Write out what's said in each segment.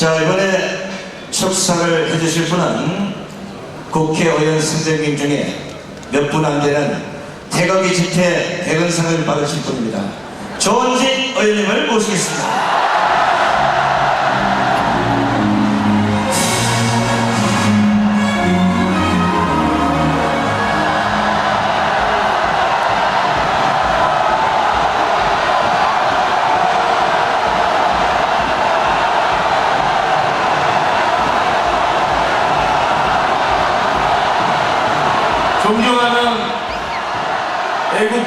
자, 이번에 축사를 해주실 분은 국회의원 선생님 중에 몇 분 안 되는 태극기 집회 대건상을 받으실 분입니다. 조원진 의원님을 모시겠습니다.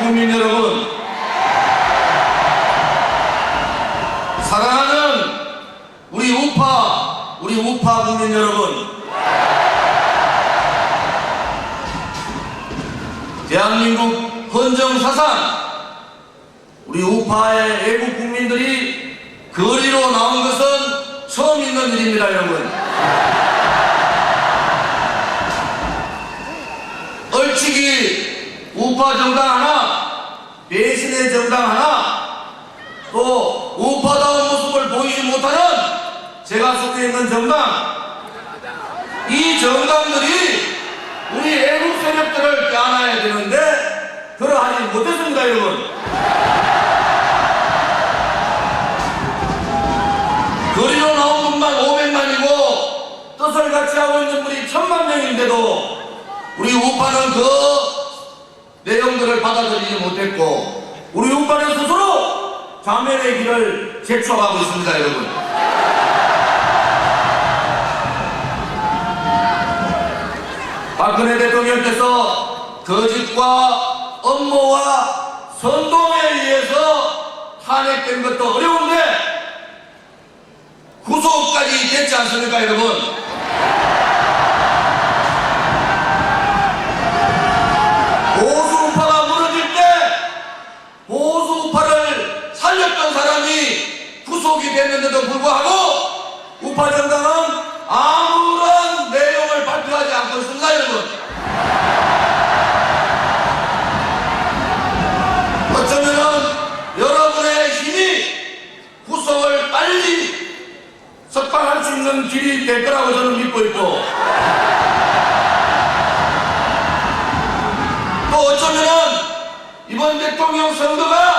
국 국민 여러분, 사랑하는 우리 우파, 우리 우파 국민 여러분, 대한민국 헌정사상, 우리 우파의 애국 국민들이 거리로 나온 것은 처음 있는 일입니다, 여러분. 얼치기 우파 정당 하나, 배신의 정당 하나, 또 우파다운 모습을 보이지 못하는 제가 속해 있는 정당, 이 정당들이 우리 애국 세력들을 껴안아야 되는데 그러하지 못했습니다, 여러분. 거리로 나온 분만 500만이고 뜻을 같이 하고 있는 분이 천만 명인데도 우리 우파는 그 내용들을 받아들이지 못했고 우리 우파는 스스로 자멸의 길을 제초하고 있습니다 여러분. 박근혜 대통령께서 거짓과 업무와 선동에 의해서 탄핵된 것도 어려운데 구속까지 됐지 않습니까 여러분 됐는데도 불구하고 우파 정당은 아무런 내용을 발표하지 않고 있습니다 여러분. 어쩌면은 여러분의 힘이 구속을 빨리 석방할 수 있는 길이 될 거라고 저는 믿고 있고. 또 어쩌면은 이번 대통령 선거가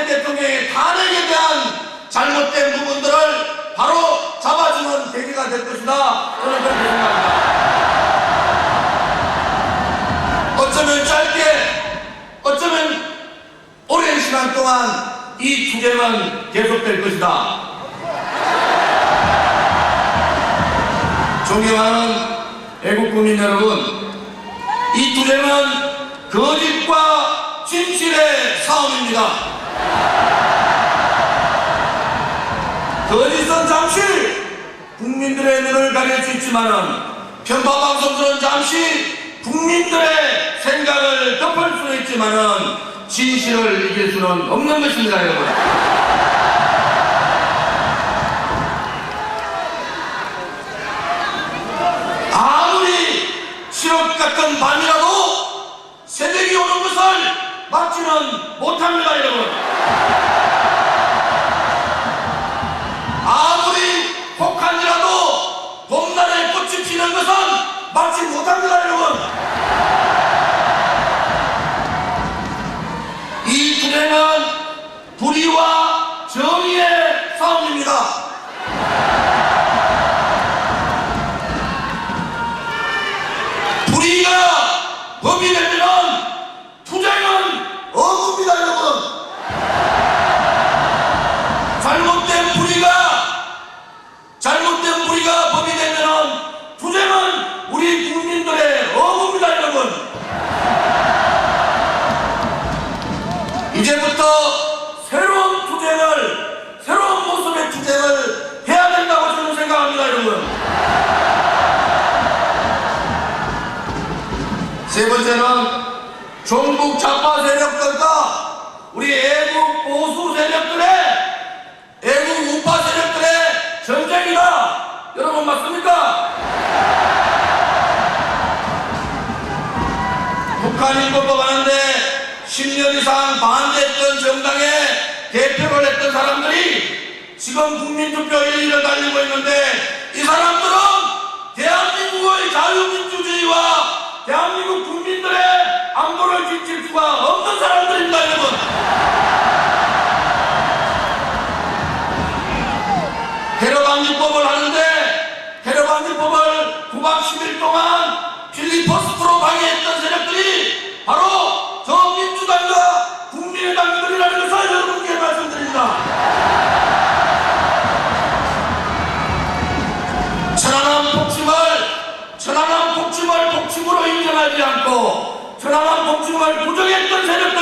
박근혜 대통령의 탄핵에 대한 잘못된 부분들을 바로 잡아주는 계기가 될 것이다. 저는 그렇게 생각합니다. 어쩌면 짧게 어쩌면 오랜 시간 동안 이 투쟁은 계속될 것이다. 존경하는 애국국민 여러분 이 투쟁은 거짓과 진실의 싸움입니다. 거짓은 잠시 국민들의 눈을 가릴 수 있지만은 편파 방송들은 잠시 국민들의 생각을 덮을 수는 있지만은 진실을 이길 수는 없는 것입니다, 여러분. 아무리 시럽 같은 밤이라도 새벽이 오는 것을 막지는 못합니다, 여러분. 아무리 혹한이라도 봄날에 꽃이 피는 것은 막지 못합니다, 여러분. 이 투쟁은 불의와 정의의 싸움입니다. 불의가 되면 투쟁은 어급니다 여러분 잘못된 불의가 잘못된 불의가 법이 되면 투쟁은 우리 국민들의 어급니다 여러분 이제부터 새로운 투쟁을 새로운 모습의 투쟁을 해야 된다고 저는 생각합니다 여러분. 세 번째는 종북 좌파 세력들과 우리 애국 보수 세력들의 애국 우파 세력들의 전쟁이다. 여러분 맞습니까? 북한이 법법하는데 10년 이상 반대했던 정당의 대표를 했던 사람들이 지금 국민투표 1위를 달리고 있는데 이 사람들은 대한민국의 자유민주주의와 preaching 12.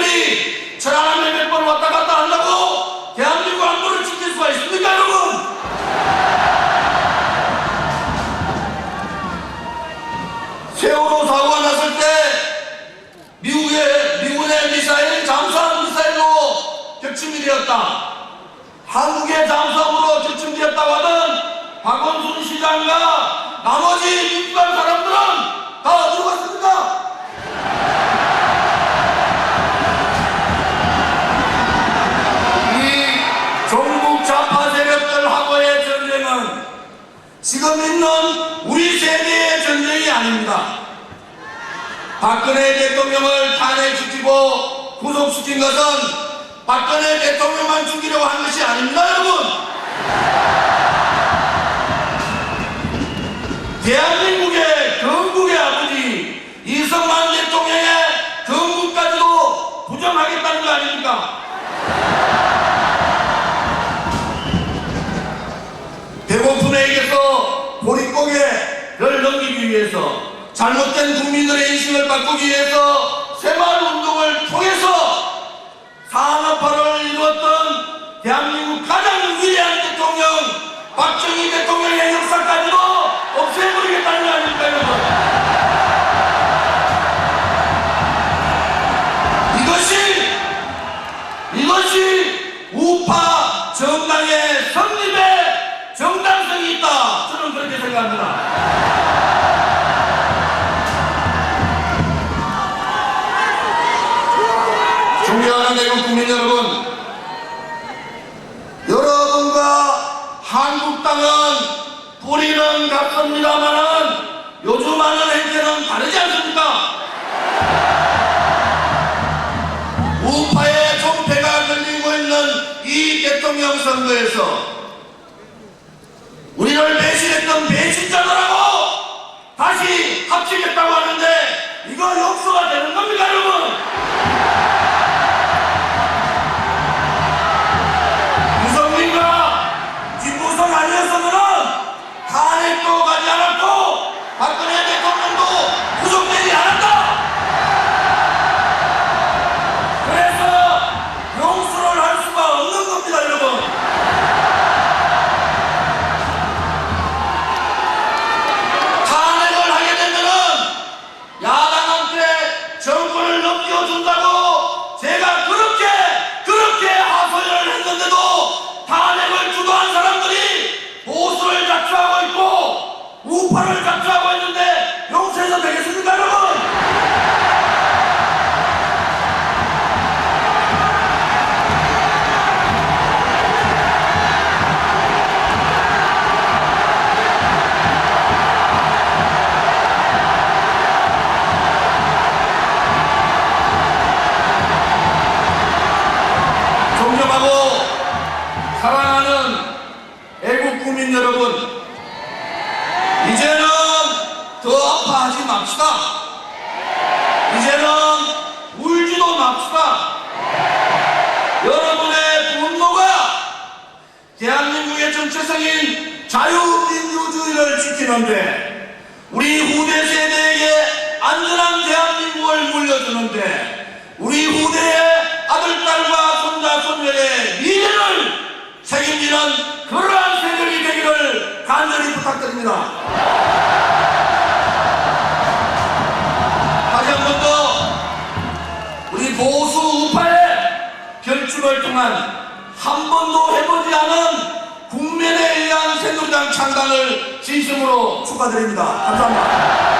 부 박근혜 대통령을 탄핵시키고 구속시킨 것은 박근혜 대통령만 죽이려고 한 것이 아닙니다, 여러분. 대한민국의 건국의 아버지 이승만 대통령의 건국까지도 부정하겠다는 거 아닙니까? 배고픈 애에게서 보릿고개를 넘기기 위해서 잘못된 국민들의 인식을 바꾸기 위해서 새마을 운동을 통해서 산업화를 이루었던 대한민국 가장 위대한 대통령 박정희 대통령의 역사까지도 없애버리겠다는 존경하는 대국 국민 여러분, 여러분과 한국당은 뿌리는 같습니다만은 요즘 하는 행태는 다르지 않습니까? 우파의 종패가 걸리고 있는 이 대통령 선거에서 우리를 배신했던 배신자들하고 다시 합치겠다고 하는데 이거 역수가 되는 겁니까 여러분? 구속 맙시다. 이제는 울지도 맙시다. 여러분의 분노가 대한민국의 정체성인 자유민주주의를 지키는데 우리 후대 세대에게 안전한 대한민국을 물려주는데 우리 후대의 아들, 딸과 손자, 손녀의 미래를 책임지는 그러한 세력이 되기를 간절히 부탁드립니다. 결집을 통한 한 번도 해보지 않은 국민에 의한 새누리당 창당을 진심으로 축하드립니다. 감사합니다.